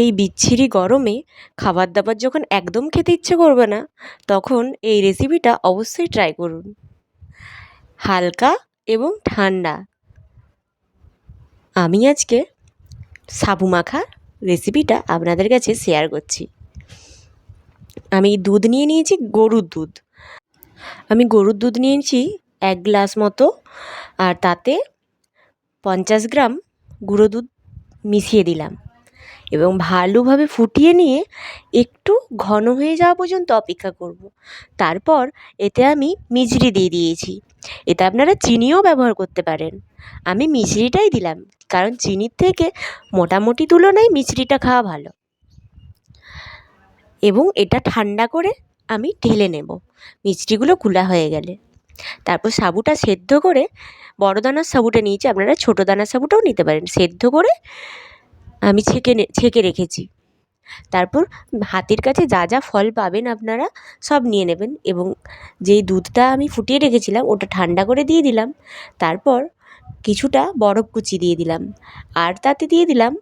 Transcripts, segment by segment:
এই বিচ্ছিরি গরমে খাবার দাবার যখন একদম খেতে ইচ্ছে করবে না, তখন এই রেসিপিটা অবশ্যই ট্রাই করুন। হালকা এবং ঠান্ডা। আমি আজকে সাবু মাখা রেসিপিটা আপনাদের কাছে শেয়ার করছি। আমি দুধ নিয়ে নিয়েছি, গরুর দুধ। আমি গরুর দুধ নিয়েছি এক গ্লাস মতো, আর তাতে পঞ্চাশ গ্রাম গুঁড়ো দুধ মিশিয়ে দিলাম। এবং ভালোভাবে ফুটিয়ে নিয়ে একটু ঘন হয়ে যাওয়া পর্যন্ত অপেক্ষা করব। তারপর এতে আমি মিছরি দিয়ে দিয়েছি। এতে আপনারা চিনিও ব্যবহার করতে পারেন। আমি মিছরিটাই দিলাম, কারণ চিনির থেকে মোটামুটি তুলনায় মিছরিটা খাওয়া ভালো। এবং এটা ঠান্ডা করে আমি ঢেলে নেব। মিষ্টিগুলো কুলা হয়ে গেলে। তারপর সাবুটা সেদ্ধ করে বড় দানার সাবুটা নিয়েছি, আপনারা ছোটো দানার সাবুটাও নিতে পারেন। সেদ্ধ করে আমি ছেঁকে ছেঁকে রেখেছি। তারপর হাতের কাছে যা যা ফল পাবেন আপনারা সব নিয়ে নেবেন এবং যেই দুধটা আমি ফুটিয়ে রেখেছিলাম ওটা ঠান্ডা করে দিয়ে দিলাম। তারপর কিছুটা বরফ কুচি দিয়ে দিলাম। আর তাতে দিয়ে দিলাম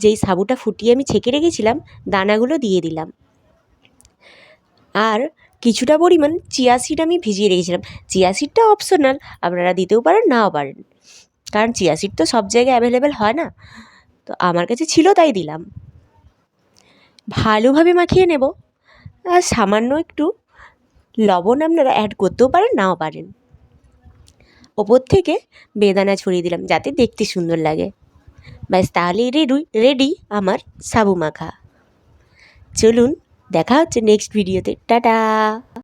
যেই সাবুটা ফুটিয়ে আমি ছেঁকে রেখেছিলাম দানাগুলো দিয়ে দিলাম। আর কিছুটা পরিমাণ চিয়া সিড আমি ভিজিয়ে রেখেছিলাম। চিয়া সিডটা অপশনাল, আপনারা দিতেও পারেন, নাও পারেন। কারণ চিয়া সিড তো সব জায়গায় অ্যাভেলেবেল হয় না। তো আমার কাছে ছিল তাই দিলাম। ভালোভাবে মাখিয়ে নেব। আর সামান্য একটু লবণ আপনারা অ্যাড করতেও পারেন, নাও পারেন। ওপর থেকে বেদানা ছড়িয়ে দিলাম, যাতে দেখতে সুন্দর লাগে। ব্যাস তাহলেই রেডি রেডি আমার সাবু মাখা। চলুন, দেখা হচ্ছে নেক্সট ভিডিওতে টাটা!